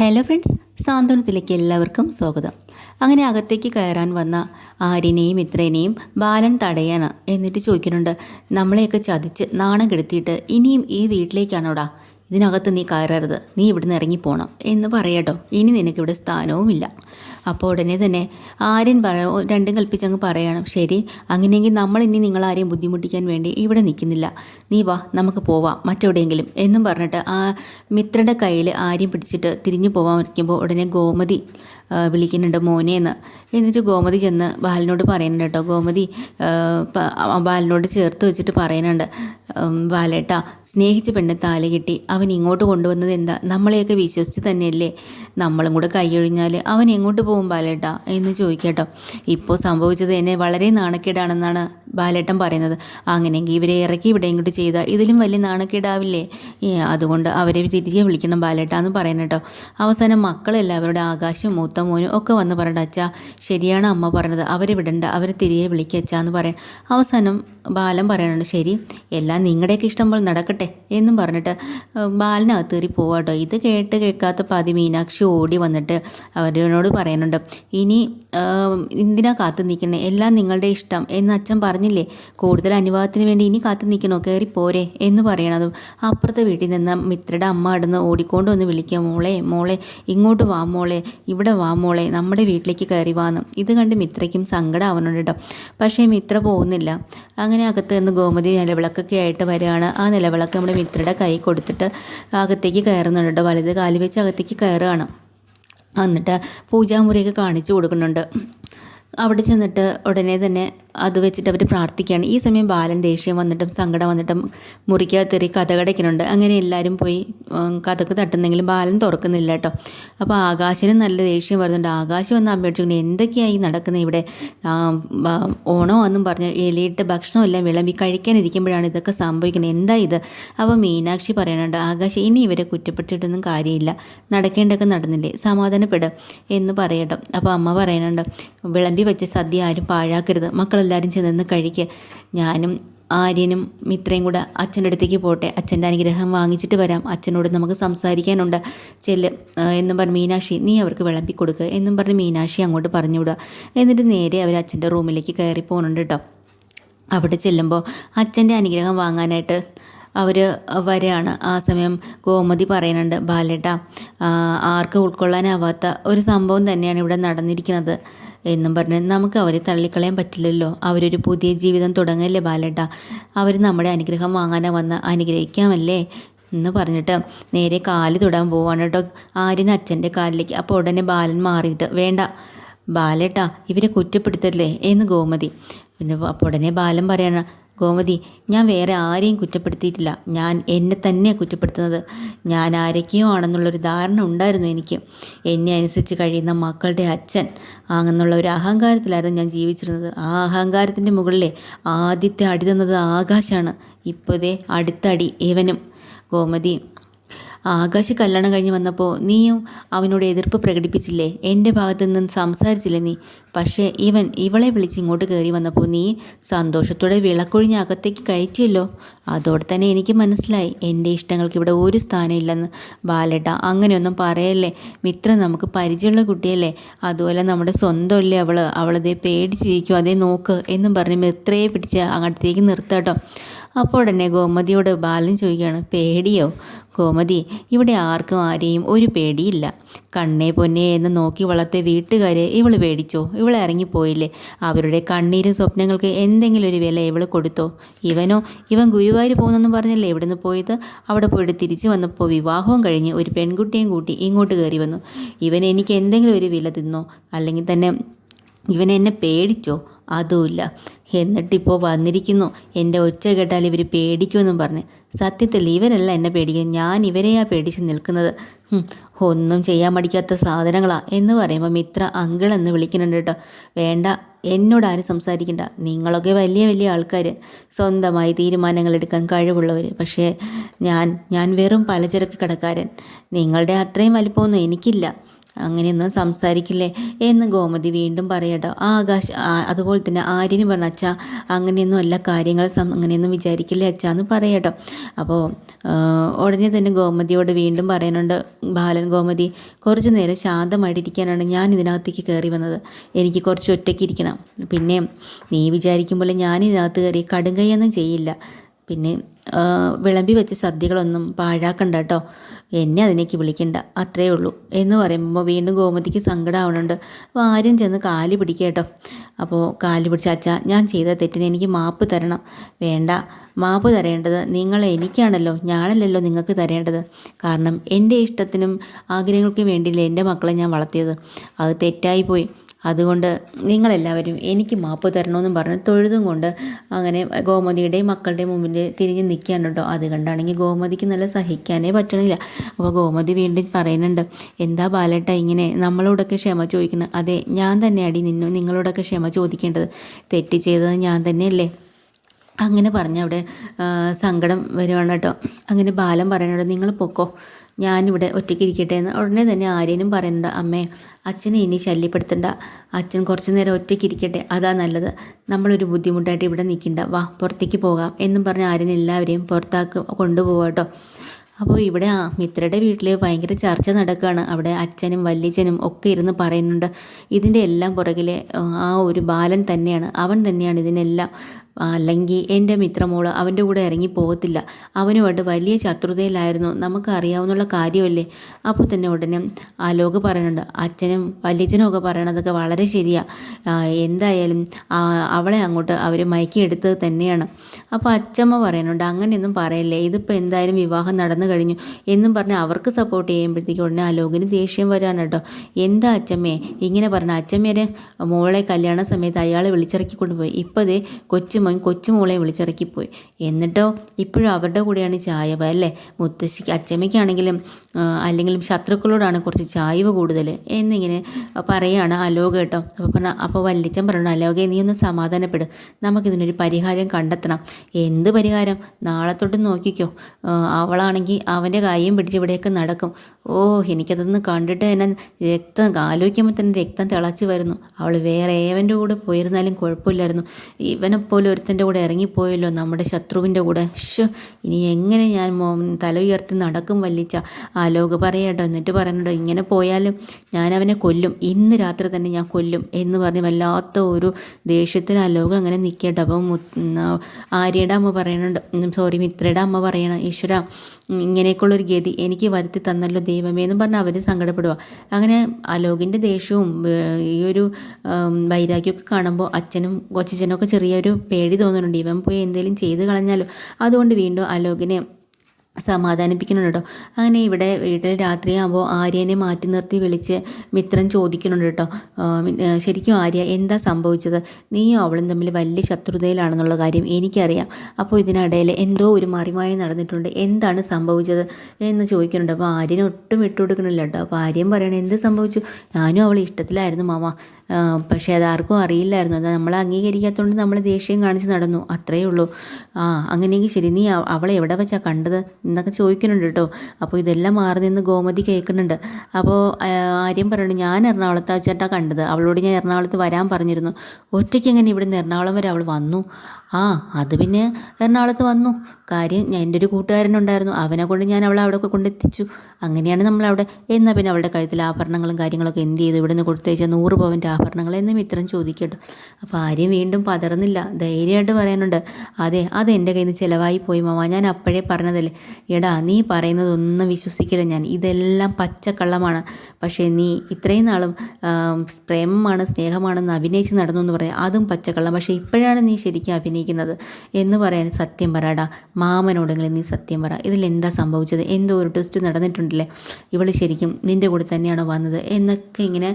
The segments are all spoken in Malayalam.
ഹലോ ഫ്രണ്ട്സ് സാന്ത്വനത്തിലേക്ക് എല്ലാവർക്കും സ്വാഗതം. അങ്ങനെ അകത്തേക്ക് കയറാൻ വന്ന ആര്യനെയും മിത്രേനെയും ബാലൻ തടയാണ് എന്നിട്ട് ചോദിക്കുന്നുണ്ട് നമ്മളെയൊക്കെ ചതിച്ച് നാണം കെടുത്തിയിട്ട് ഇനിയും ഈ വീട്ടിലേക്കാണോടാ? ഇതിനകത്ത് നീ കയറരുത്. നീ ഇവിടുന്ന് ഇറങ്ങിപ്പോണം. എന്ന് പറയട്ടോ. ഇനി നിനക്കിവിടെ സ്ഥാനവുമില്ല. അപ്പോൾ ഉടനെ തന്നെ ആര്യൻ പറ രണ്ടും കൽപ്പിച്ചങ്ങ് പറയണം ശരി അങ്ങനെയെങ്കിൽ നമ്മൾ ഇനി നിങ്ങളാരെയും ബുദ്ധിമുട്ടിക്കാൻ വേണ്ടി ഇവിടെ നിൽക്കുന്നില്ല. നീ വാ നമുക്ക് പോവാം മറ്റെവിടെയെങ്കിലും. എന്നും പറഞ്ഞിട്ട് ആ മിത്രയുടെ കയ്യിൽ ആര്യം പിടിച്ചിട്ട് തിരിഞ്ഞു പോകാൻ വയ്ക്കുമ്പോൾ ഉടനെ ഗോമതി വിളിക്കുന്നുണ്ട് മോനെ എന്ന്. എന്നിട്ട് ഗോമതി ചെന്ന് ബാലനോട് പറയുന്നുണ്ട് കേട്ടോ ഗോമതി ബാലനോട് ചേർത്ത് വെച്ചിട്ട് പറയുന്നുണ്ട് ബാലേട്ടാ സ്നേഹിച്ച പെണ്ണ് താലി കിട്ടി അവൻ ഇങ്ങോട്ട് കൊണ്ടുവന്നത് എന്താ? നമ്മളെയൊക്കെ വിശ്വസിച്ച് തന്നെയല്ലേ? നമ്മളും കൂടെ കൈയൊഴിഞ്ഞാൽ അവൻ എങ്ങോട്ട് പോകും? ബാലേട്ടാ എന്ന് ചോദിക്കട്ടോ. ഇപ്പോൾ സംഭവിച്ചത് എന്നെ വളരെ നാണക്കേടാണെന്നാണ് ബാലേട്ടൻ പറയുന്നത്. അങ്ങനെയെങ്കിൽ ഇവരെ ഇറക്കി ഇവിടെ ഇങ്ങോട്ട് ചെയ്താൽ ഇതിലും വലിയ നാണക്കേടാവില്ലേ? അതുകൊണ്ട് അവരെ തിരികെ വിളിക്കണം ബാലേട്ട എന്ന് കേട്ടോ അവസാനം മക്കളെല്ലാവരുടെ ആകാശം മൂത്ത മോനും ഒക്കെ വന്ന് പറയണ്ട അച്ഛാ ശരിയാണ് അമ്മ പറഞ്ഞത്. അവരെ വിടണ്ട. അവരെ തിരികെ വിളിക്കുക അച്ഛാ എന്ന് പറയാം. അവസാനം ബാലൻ പറയാനുണ്ട് ശരി എല്ലാം നിങ്ങളുടെയൊക്കെ ഇഷ്ടം പോലെ നടക്കട്ടെ എന്നും പറഞ്ഞിട്ട് ബാലനകത്ത് കയറി പോവാട്ടോ. ഇത് കേട്ട് കേൾക്കാത്ത പാതി മീനാക്ഷി ഓടി വന്നിട്ട് അവരോട് പറയാനുണ്ട് ഇനി എന്തിനാ കാത്തു നിൽക്കണേ? എല്ലാം നിങ്ങളുടെ ഇഷ്ടം എന്ന് അച്ഛൻ പറഞ്ഞില്ലേ കൂടുതൽ അനുവാദത്തിന് വേണ്ടി ഇനി കാത്തു നിൽക്കണോ? കയറി പോരെ എന്ന് പറയണതും അപ്പുറത്തെ വീട്ടിൽ നിന്ന് മിത്രയുടെ അമ്മ അടുന്ന് ഓടിക്കൊണ്ട് വന്ന് വിളിക്കുക മോളെ മോളെ ഇങ്ങോട്ട് വാ മോളെ ഇവിടെ വാ മോളെ നമ്മുടെ വീട്ടിലേക്ക് കയറി വാന്ന് ഇത് കണ്ട് മിത്രയ്ക്കും സങ്കടം ആവുന്നുണ്ട് കേട്ടോ പക്ഷേ മിത്ര പോകുന്നില്ല. അങ്ങനെ അകത്ത് നിന്ന് ഗോമതി നിലവിളക്കൊക്കെ ആയിട്ട് വരികയാണ്. ആ നിലവിളക്ക് നമ്മുടെ മിത്രയുടെ കൈ കൊടുത്തിട്ട് അകത്തേക്ക് കയറുന്നുണ്ട് കേട്ടോ. വലുത് കാലി വെച്ച് അകത്തേക്ക് കയറുകയാണ്. എന്നിട്ട് പൂജാമുറിയൊക്കെ കാണിച്ചു കൊടുക്കുന്നുണ്ട്. അവിടെ ചെന്നിട്ട് ഉടനെ തന്നെ അത് വെച്ചിട്ട് അവർ പ്രാർത്ഥിക്കുകയാണ്. ഈ സമയം ബാലൻ ദേഷ്യം വന്നിട്ടും സങ്കടം വന്നിട്ടും മുറിക്കകത്തേറി കഥകടയ്ക്കുന്നുണ്ട് അങ്ങനെ എല്ലാവരും പോയി കഥക്ക് തട്ടുന്നെങ്കിലും ബാലൻ തുറക്കുന്നില്ല കേട്ടോ. അപ്പോൾ ആകാശിന് നല്ല ദേഷ്യം വരുന്നുണ്ട്. ആകാശം വന്ന് അപേക്ഷിക്കുന്നു എന്തൊക്കെയായി നടക്കുന്നത് ഇവിടെ? ഓണോ എന്നും പറഞ്ഞ് എലിയിട്ട് ഭക്ഷണം എല്ലാം വിളമ്പി കഴിക്കാനിരിക്കുമ്പോഴാണ് ഇതൊക്കെ സംഭവിക്കുന്നത്. എന്താ ഇത്? അപ്പോൾ മീനാക്ഷി പറയുന്നുണ്ട് ആകാശം ഇനി ഇവരെ കുറ്റപ്പെടുത്തിയിട്ടൊന്നും കാര്യമില്ല. നടക്കേണ്ടതൊക്കെ നടന്നില്ലേ? സമാധാനപ്പെടും എന്ന് പറയട്ടോ. അപ്പോൾ അമ്മ പറയുന്നുണ്ട് വിളമ്പി വെച്ച സദ്യ ആരും പാഴാക്കരുത്. മക്കളെല്ലാവരും ചെന്ന് കഴിക്കുക ഞാനും ആര്യനും മിത്രയും കൂടെ അച്ഛന്റെ അടുത്തേക്ക് പോട്ടെ. അച്ഛന്റെ അനുഗ്രഹം വാങ്ങിച്ചിട്ട് വരാം. അച്ഛനോട് നമുക്ക് സംസാരിക്കാനുണ്ട്. ചെല്ല് എന്നും പറഞ്ഞ് മീനാക്ഷി നീ അവർക്ക് വിളമ്പി കൊടുക്കുക എന്നും പറഞ്ഞ് മീനാക്ഷി അങ്ങോട്ട് പറഞ്ഞു വിടുക. എന്നിട്ട് നേരെ അവർ അച്ഛന്റെ റൂമിലേക്ക് കയറി പോകുന്നുണ്ട് കേട്ടോ അവിടെ ചെല്ലുമ്പോൾ അച്ഛന്റെ അനുഗ്രഹം വാങ്ങാനായിട്ട് അവർ വരെയാണ്. ആ സമയം ഗോമതി പറയുന്നുണ്ട് ബാലേട്ട ആർക്ക് ഉൾക്കൊള്ളാനാവാത്ത ഒരു സംഭവം തന്നെയാണ് ഇവിടെ നടന്നിരിക്കുന്നത്. എന്നും പറഞ്ഞ് നമുക്ക് അവരെ തള്ളിക്കളയാൻ പറ്റില്ലല്ലോ. അവരൊരു പുതിയ ജീവിതം തുടങ്ങല്ലേ ബാലേട്ട. അവർ നമ്മുടെ അനുഗ്രഹം വാങ്ങാനാ വന്ന് അനുഗ്രഹിക്കാമല്ലേ? എന്ന് പറഞ്ഞിട്ട് നേരെ കാൽ തൊടാൻ പോവാണ് കേട്ടോ ആര്യൻ അച്ഛന്റെ കാലിലേക്ക്. അപ്പോൾ ഉടനെ ബാലൻ മാറിയിട്ട് വേണ്ട ബാലേട്ടാ ഇവരെ കുറ്റപ്പെടുത്തല്ലേ എന്ന് ഗോമതി. പിന്നെ അപ്പോൾ ഉടനെ ബാലൻ പറയാണ് ഗോമതി ഞാൻ വേറെ ആരെയും കുറ്റപ്പെടുത്തിയിട്ടില്ല. ഞാൻ എന്നെ തന്നെ കുറ്റപ്പെടുത്തുന്നത്. ഞാൻ ആരൊക്കെയോ ആണെന്നുള്ളൊരു ധാരണ ഉണ്ടായിരുന്നു എനിക്ക്. എന്നെ അനുസരിച്ച് കഴിയുന്ന മക്കളുടെ അച്ഛൻ. അങ്ങനെയുള്ള ഒരു അഹങ്കാരത്തിലായിരുന്നു ഞാൻ ജീവിച്ചിരുന്നത്. ആ അഹങ്കാരത്തിന്റെ മുകളിലെ ആദ്യത്തെ അടി തന്നത് ആകാശാണ്. ഇപ്പോഴേ അടുത്തടി ഇവനും. ഗോമതി ആകാശ് കല്യാണം കഴിഞ്ഞ് വന്നപ്പോൾ നീയും അവനോട് എതിർപ്പ് പ്രകടിപ്പിച്ചില്ലേ? എന്റെ ഭാഗത്തു നിന്നും സംസാരിച്ചില്ലേ നീ? പക്ഷേ ഇവൻ ഇവളെ വിളിച്ച് ഇങ്ങോട്ട് കയറി വന്നപ്പോൾ നീ സന്തോഷത്തോടെ വിളക്കൊഴിഞ്ഞ് അകത്തേക്ക് കയറ്റിയല്ലോ. അതോടെ തന്നെ എനിക്ക് മനസ്സിലായി. എന്റെ ഇഷ്ടങ്ങൾക്ക് ഇവിടെ ഒരു സ്ഥാനമില്ലെന്ന്. ബാലേട്ട അങ്ങനെയൊന്നും പറയല്ലേ. മിത്ര നമുക്ക് പരിചയമുള്ള കുട്ടിയല്ലേ. അതുപോലെ നമ്മുടെ സ്വന്തമല്ലേ അവൾ അവളതേ പേടിച്ചിരിക്കും അതേ നോക്ക് എന്നും പറഞ്ഞ് മിത്രയെ പിടിച്ച് അങ്ങോട്ടേക്ക് നിർത്താട്ടോ. അപ്പോൾ ഉടനെ ഗോമതിയോട് ബാലൻ ചോദിക്കുകയാണ് പേടിയോ? ഗോമതി ഇവിടെ ആർക്കും ആരെയും ഒരു പേടിയില്ല. കണ്ണേ പൊന്നേ എന്ന് നോക്കി വളർത്തിയ വീട്ടുകാരെ ഇവൾ പേടിച്ചോ? ഇവൾ ഇറങ്ങിപ്പോയില്ലേ? അവരുടെ കണ്ണീരും സ്വപ്നങ്ങൾക്ക് എന്തെങ്കിലും ഒരു വില ഇവൾ കൊടുത്തോ? ഇവനോ? ഇവൻ ഗുരുവായൂർ പോകുന്നെന്ന് പറഞ്ഞല്ലേ ഇവിടുന്ന് പോയത്? അവിടെ പോയിട്ട് തിരിച്ചു വന്നപ്പോൾ വിവാഹവും കഴിഞ്ഞ് ഒരു പെൺകുട്ടിയും കൂട്ടി ഇങ്ങോട്ട് കയറി വന്നു. ഇവൻ എനിക്ക് എന്തെങ്കിലും ഒരു വില തിന്നോ? അല്ലെങ്കിൽ തന്നെ ഇവൻ എന്നെ പേടിച്ചോ? അതുമില്ല. എന്നിട്ടിപ്പോൾ വന്നിരിക്കുന്നു. എന്റെ ഒച്ച കേട്ടാൽ ഇവർ പേടിക്കുമെന്നും പറഞ്ഞ്. സത്യത്തിൽ ഇവരല്ല എന്നെ പേടിക്കുന്നത്. ഞാൻ ഇവരെയാ പേടിച്ച് നിൽക്കുന്നത്. ഒന്നും ചെയ്യാൻ മടിക്കാത്ത സാധനങ്ങളാ എന്ന് പറയുമ്പോൾ മിത്ര അങ്കിൾ എന്ന് വിളിക്കുന്നുണ്ട് കേട്ടോ. വേണ്ട എന്നോട് ആരും സംസാരിക്കണ്ട. നിങ്ങളൊക്കെ വലിയ വലിയ ആൾക്കാർ സ്വന്തമായി തീരുമാനങ്ങൾ എടുക്കാൻ കഴിവുള്ളവർ പക്ഷേ ഞാൻ ഞാൻ വെറും പലചരക്ക് കടക്കാരൻ. നിങ്ങളുടെ അത്രയും വലിപ്പമൊന്നും എനിക്കില്ല. അങ്ങനെയൊന്നും സംസാരിക്കില്ലേ? എന്ന് ഗോമതി വീണ്ടും പറയട്ടോ. ആകാശ് അതുപോലെ തന്നെ ആര്യന് പറഞ്ഞ അച്ഛാ അങ്ങനെയൊന്നും അല്ല കാര്യങ്ങൾ അങ്ങനെയൊന്നും വിചാരിക്കില്ലേ അച്ഛാ? എന്ന് പറയട്ടോ. അപ്പോൾ ഉടനെ തന്നെ ഗോമതിയോട് വീണ്ടും പറയാനുണ്ട് ബാലൻ ഗോമതി കുറച്ച് നേരം ശാന്തമായിട്ടിരിക്കാനാണ് ഞാൻ ഇതിനകത്തേക്ക് കയറി വന്നത്. എനിക്ക് കുറച്ച് ഒറ്റയ്ക്ക് ഇരിക്കണം. പിന്നെ നീ വിചാരിക്കും പോലെ ഞാൻ ഇതിനകത്ത് കയറി കടുങ്കയൊന്നും ചെയ്യില്ല. പിന്നെ വിളമ്പി വെച്ച സദ്യകളൊന്നും പാഴാക്കണ്ട കേട്ടോ എന്നെ അതിനേക്ക് വിളിക്കണ്ട. അത്രയേ ഉള്ളൂ. എന്ന് പറയുമ്പോൾ വീണ്ടും ഗോമതിക്ക് സങ്കടമാവുന്നുണ്ട് അപ്പോൾ ആരും ചെന്ന് കാൽ പിടിക്കുക കേട്ടോ. അപ്പോൾ കാൽ പിടിച്ച അച്ഛാ ഞാൻ ചെയ്ത തെറ്റിന് എനിക്ക് മാപ്പ് തരണം. വേണ്ട. മാപ്പ് തരേണ്ടത് നിങ്ങൾ എനിക്കാണല്ലോ. ഞാനല്ലല്ലോ നിങ്ങൾക്ക് തരേണ്ടത്. കാരണം എന്റെ ഇഷ്ടത്തിനും ആഗ്രഹങ്ങൾക്കും വേണ്ടിയില്ല എന്റെ മക്കളെ ഞാൻ വളർത്തിയത്. അത് തെറ്റായിപ്പോയി അതുകൊണ്ട് നിങ്ങളെല്ലാവരും എനിക്ക് മാപ്പ് തരണമെന്നും പറഞ്ഞ് തൊഴുതും കൊണ്ട് അങ്ങനെ ഗോമതിയുടെയും മക്കളുടെയും മുമ്പിൽ തിരിഞ്ഞ് നിൽക്കുകയാണ് കേട്ടോ അത് കണ്ടാണെങ്കിൽ ഗോമതിക്ക് നല്ല സഹിക്കാനേ പറ്റണില്ല. അപ്പോൾ ഗോമതി വീണ്ടും പറയുന്നുണ്ട് എന്താ ബാലേട്ട ഇങ്ങനെ നമ്മളോടൊക്കെ ക്ഷമ ചോദിക്കുന്നത്? അതെ ഞാൻ തന്നെയാടി നിന്നു നിങ്ങളോടൊക്കെ ക്ഷമ ചോദിക്കേണ്ടത്. തെറ്റ് ചെയ്തത് ഞാൻ തന്നെയല്ലേ? അങ്ങനെ പറഞ്ഞ അവിടെ സങ്കടം വരുവാണ് കേട്ടോ. അങ്ങനെ ബാലം പറയണോ നിങ്ങൾ പൊക്കോ? ഞാനിവിടെ ഒറ്റയ്ക്ക് ഇരിക്കട്ടെ എന്ന് ഉടനെ തന്നെ ആര്യനും പറയുന്നുണ്ട് അമ്മേ അച്ഛനെ ഇനി ശല്യപ്പെടുത്തണ്ട. അച്ഛൻ കുറച്ചു നേരം ഒറ്റയ്ക്ക് ഇരിക്കട്ടെ. അതാ നല്ലത്. നമ്മളൊരു ബുദ്ധിമുട്ടായിട്ട് ഇവിടെ നിൽക്കണ്ട. വാ പുറത്തേക്ക് പോകാം എന്നും പറഞ്ഞ് ആര്യൻ എല്ലാവരെയും പുറത്താക്ക് കൊണ്ടുപോകാം അപ്പോൾ ഇവിടെ ആ മിത്രയുടെ വീട്ടിൽ ഭയങ്കര ചർച്ച നടക്കുകയാണ് അവിടെ അച്ഛനും വല്യച്ഛനും ഒക്കെ ഇരുന്ന് പറയുന്നുണ്ട്. ഇതിന്റെ എല്ലാം പുറകിലെ ആ ഒരു ബാലൻ തന്നെയാണ്. അവൻ തന്നെയാണ് ഇതിനെല്ലാം അല്ലെങ്കിൽ എന്റെ മിത്രമോൾ അവന്റെ കൂടെ ഇറങ്ങി പോകത്തില്ല. അവനുമായിട്ട് വലിയ ശത്രുതയിലായിരുന്നു. നമുക്ക് അറിയാവുന്നുള്ള കാര്യമല്ലേ? അപ്പോൾ തന്നെ ഉടനെ ആലോക് പറയുന്നുണ്ട് അച്ഛനും വല്യച്ഛനും ഒക്കെ പറയണതൊക്കെ വളരെ ശരിയാണ് എന്തായാലും അവളെ അങ്ങോട്ട് അവർ മയക്കിയെടുത്തത് തന്നെയാണ്. അപ്പോൾ അച്ചമ്മ പറയുന്നുണ്ട് അങ്ങനെയൊന്നും പറയല്ലേ? ഇതിപ്പോൾ എന്തായാലും വിവാഹം നടന്നു കഴിഞ്ഞു. എന്നും പറഞ്ഞ് അവർക്ക് സപ്പോർട്ട് ചെയ്യുമ്പോഴത്തേക്ക് ഉടനെ അലോകിന് ദേഷ്യം വരാണ് കേട്ടോ. എന്താ അച്ചമ്മേ? ഇങ്ങനെ പറഞ്ഞ അച്ചമ്മേരെ മോളെ കല്യാണ സമയത്ത് അയാളെ വിളിച്ചിറക്കി കൊണ്ടുപോയി ഇപ്പോൾ ദേ കൊച്ചുമോൻ കൊച്ചുമോളെ വിളിച്ചിറക്കിപ്പോയി. എന്നിട്ടോ ഇപ്പോഴും അവരുടെ കൂടെയാണ് ചായവ അല്ലേ? മുത്തശ്ശിക്ക് അച്ചമ്മയ്ക്കാണെങ്കിലും അല്ലെങ്കിലും ശത്രുക്കളോടാണ് കുറച്ച് ചായവ് കൂടുതൽ എന്നിങ്ങനെ പറയുകയാണ് അലോക കേട്ടോ. അപ്പോൾ പറഞ്ഞ അപ്പോൾ വല്ലിച്ചൻ പറഞ്ഞു അലോകെ നീ ഒന്ന് സമാധാനപ്പെടും. നമുക്കിതിനൊരു പരിഹാരം കണ്ടെത്തണം. എന്ത് പരിഹാരം? നാളെ തൊട്ട് നോക്കിക്കോ. അവളാണെങ്കിൽ അവന്റെ കാര്യം പിടിച്ച് ഇവിടെയൊക്കെ നടക്കും. ഓ എനിക്കതൊന്ന് കണ്ടിട്ട് തന്നെ രക്തം ആലോചിക്കുമ്പോൾ തന്നെ രക്തം തിളച്ച് വരുന്നു. അവൾ വേറെ ഏവന്റെ കൂടെ പോയിരുന്നാലും കുഴപ്പമില്ലായിരുന്നു. ഇവനെപ്പോലെ ഒരുത്തന്റെ കൂടെ ഇറങ്ങിപ്പോയല്ലോ നമ്മുടെ ശത്രുവിന്റെ കൂടെ. ഷോ ഇനി എങ്ങനെ ഞാൻ തല ഉയർത്തി നടക്കും വല്ലിച്ച ആലോക പറയട്ടോ എന്നിട്ട് പറയണോ ഇങ്ങനെ പോയാലും ഞാൻ അവനെ കൊല്ലും. ഇന്ന് രാത്രി തന്നെ ഞാൻ കൊല്ലും എന്ന് പറഞ്ഞ് വല്ലാത്ത ഒരു ദേഷ്യത്തിൽ ആലോക അങ്ങനെ നിൽക്കട്ടെ. അപ്പം ആര്യയുടെ അമ്മ പറയണുണ്ട് സോറി മിത്രയുടെ അമ്മ പറയണം ഈശ്വര ഇങ്ങനെയൊക്കെയുള്ളൊരു ഗതി എനിക്ക് വരുത്തി തന്നല്ലോ ദൈവമേ എന്ന് പറഞ്ഞ് അവർ സങ്കടപ്പെടുക അങ്ങനെ അലോകിന്റെ ദേഷ്യവും ഈ ഒരു വൈരാഗ്യമൊക്കെ കാണുമ്പോൾ അച്ഛനും കൊച്ചച്ഛനൊക്കെ ചെറിയൊരു പേടി തോന്നുന്നുണ്ട്. ഇവൻ പോയി എന്തെങ്കിലും ചെയ്ത് കളഞ്ഞാലോ? അതുകൊണ്ട് വീണ്ടും അലോകിനെ സമാധാനിപ്പിക്കുന്നുണ്ട് കേട്ടോ. അങ്ങനെ ഇവിടെ വീട്ടിൽ രാത്രിയാകുമ്പോൾ ആര്യനെ മാറ്റി നിർത്തി വിളിച്ച് മിത്രൻ ചോദിക്കുന്നുണ്ട് കേട്ടോ. ശരിക്കും ആര്യ എന്താ സംഭവിച്ചത്? നീയും അവളും തമ്മിൽ വലിയ ശത്രുതയിലാണെന്നുള്ള കാര്യം എനിക്കറിയാം. അപ്പോൾ ഇതിനിടയിൽ എന്തോ ഒരു മറിമായി നടന്നിട്ടുണ്ട്. എന്താണ് സംഭവിച്ചത് എന്ന് ചോദിക്കുന്നുണ്ട്. അപ്പോൾ ആര്യനെ ഒട്ടും വിട്ടുകൊടുക്കണില്ല കേട്ടോ. അപ്പോൾ ആര്യൻ പറയണേ എന്ത് സംഭവിച്ചു? ഞാനും അവളെ ഇഷ്ടത്തിലായിരുന്നു മാമ. പക്ഷേ അതാർക്കും അറിയില്ലായിരുന്നു. അത് നമ്മളെ അംഗീകരിക്കാത്തതുകൊണ്ട് നമ്മൾ ദേഷ്യം കാണിച്ച് നടന്നു. അത്രയേ ഉള്ളൂ. ആ അങ്ങനെയെങ്കിൽ ശരി നീ അവളെ എവിടെ വെച്ചാൽ കണ്ടത്? എന്നൊക്കെ ചോദിക്കുന്നുണ്ട് കേട്ടോ. അപ്പോൾ ഇതെല്ലാം മാറി നിന്ന് ഗോമതി കേൾക്കുന്നുണ്ട്. അപ്പോൾ ആര്യം പറയുന്നു ഞാൻ എറണാകുളത്ത് ചേട്ടാ കണ്ടത്. അവളോട് ഞാൻ എറണാകുളത്ത് വരാൻ പറഞ്ഞിരുന്നു. ഒറ്റയ്ക്ക് എങ്ങനെ ഇവിടുന്ന് എറണാകുളം വരെ അവൾ വന്നു? ആ അത് പിന്നെ എറണാകുളത്ത് വന്നു. കാര്യം ഞാൻ എന്റെ ഒരു കൂട്ടുകാരനുണ്ടായിരുന്നു. അവനെ കൊണ്ട് ഞാൻ അവളെ അവിടെ കൊണ്ടെത്തിച്ചു. അങ്ങനെയാണ് നമ്മൾ അവിടെ എന്നാൽ പിന്നെ അവളുടെ കഴുത്തിൽ ആഭരണങ്ങളും കാര്യങ്ങളൊക്കെ എന്ത് ചെയ്തു? ഇവിടുന്ന് കൊടുത്തയച്ച നൂറ് പവന്റെ ആഭരണങ്ങൾ എന്ന് മിത്രം ചോദിക്കട്ടോ. അപ്പോൾ ആരെയും വീണ്ടും പതറുന്നില്ല. ധൈര്യമായിട്ട് പറയാനുണ്ട്. അതെ അത് എന്റെ കയ്യിൽ നിന്ന് ചിലവായി പോയി മാമ. ഞാൻ അപ്പോഴേ പറഞ്ഞതല്ലേ. എടാ നീ പറയുന്നതൊന്നും വിശ്വസിക്കില്ല ഞാൻ. ഇതെല്ലാം പച്ചക്കള്ളമാണ്. പക്ഷേ നീ ഇത്രയും നാളും പ്രേമമാണ് സ്നേഹമാണെന്ന് അഭിനയിച്ച് നടന്നു എന്ന് പറയാം. അതും പച്ചക്കള്ളം. പക്ഷേ ഇപ്പോഴാണ് നീ ശരിക്കും എന്ന് പറയാൻ സത്യം പറയടാ മാമനോടെങ്കിലും നീ സത്യം പറ. ഇതിൽ എന്താ സംഭവിച്ചത്? എന്തോ ഒരു ട്വിസ്റ്റ് നടന്നിട്ടുണ്ടല്ലേ? ഇവൾ ശരിക്കും നിന്റെ കൂടെ തന്നെയാണോ വന്നത്? എന്നൊക്കെ ഇങ്ങനെ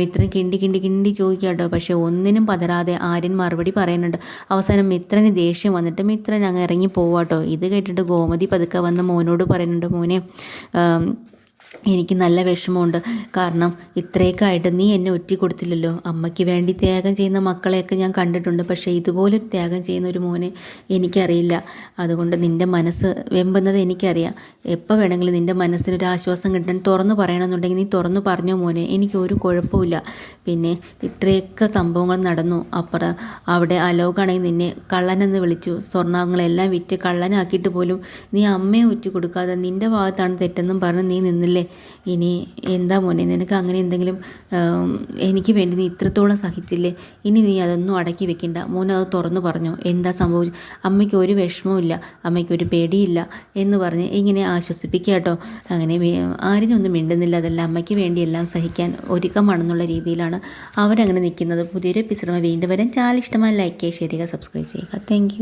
മിത്രൻ കിണ്ടി കിണ്ടി കിണ്ടി ചോദിക്കുക കേട്ടോ പക്ഷേ ഒന്നിനും പതരാതെ ആര്യൻ മറുപടി പറയുന്നുണ്ട് അവസാനം മിത്രന് ദേഷ്യം വന്നിട്ട് മിത്രൻ അങ്ങ് ഇറങ്ങി പോവാട്ടോ ഇത് കേട്ടിട്ട് ഗോമതി പതുക്കെ വന്ന് മോനോട് പറയുന്നുണ്ട് മോനെ എനിക്ക് നല്ല വിഷമമുണ്ട്. കാരണം ഇത്രയൊക്കെ ആയിട്ട് നീ എന്നെ ഒറ്റ കൊടുത്തില്ലല്ലോ അമ്മയ്ക്ക് വേണ്ടി ത്യാഗം ചെയ്യുന്ന മക്കളെയൊക്കെ ഞാൻ കണ്ടിട്ടുണ്ട്. പക്ഷേ ഇതുപോലെ ത്യാഗം ചെയ്യുന്ന ഒരു മോനെ എനിക്കറിയില്ല. അതുകൊണ്ട് നിന്റെ മനസ്സ് വെമ്പുന്നത് എനിക്കറിയാം. എപ്പോൾ വേണമെങ്കിലും നിന്റെ മനസ്സിനൊരു ആശ്വാസം കിട്ടാൻ തുറന്നു പറയണമെന്നുണ്ടെങ്കിൽ നീ തുറന്നു പറഞ്ഞോ മോനെ. എനിക്ക് ഒരു കുഴപ്പമില്ല പിന്നെ ഇത്രയൊക്കെ സംഭവങ്ങൾ നടന്നു. അപ്പുറം അവിടെ അലോകാണെങ്കിൽ നിന്നെ കള്ളനെന്ന് വിളിച്ചു. സ്വർണാംഗങ്ങളെല്ലാം വിറ്റ് കള്ളനാക്കിയിട്ട് പോലും നീ അമ്മയെ ഒറ്റ കൊടുക്കാതെ നിന്റെ ഭാഗത്താണ് തെറ്റെന്നും പറഞ്ഞ് നീ നിന്നില്ലേ? ഇനി എന്താ മോനെ നിനക്ക് അങ്ങനെ എന്തെങ്കിലും എനിക്ക് വേണ്ടി നീ ഇത്രത്തോളം സഹിച്ചില്ലേ? ഇനി നീ അതൊന്നും അടക്കി വെക്കണ്ട. മോനെ അത് തുറന്നു പറഞ്ഞു. എന്താ സംഭവിച്ചു? അമ്മയ്ക്ക് ഒരു വിഷമവും അമ്മയ്ക്ക് ഒരു പേടിയില്ല എന്ന് പറഞ്ഞ് ഇങ്ങനെ ആശ്വസിപ്പിക്കുക കേട്ടോ. അങ്ങനെ ആരിനൊന്നും മിണ്ടുന്നില്ല. അതല്ല അമ്മയ്ക്ക് വേണ്ടി എല്ലാം സഹിക്കാൻ ഒരുക്കമാണെന്നുള്ള രീതിയിലാണ് അവരങ്ങനെ നിൽക്കുന്നത്. പുതിയൊരു എപ്പിസോഡ് വീണ്ടും വരാൻ ചാനൽ ലൈക്ക് ചെയ്യുക ഷെയർ ചെയ്യുക സബ്സ്ക്രൈബ് ചെയ്യുക. താങ്ക്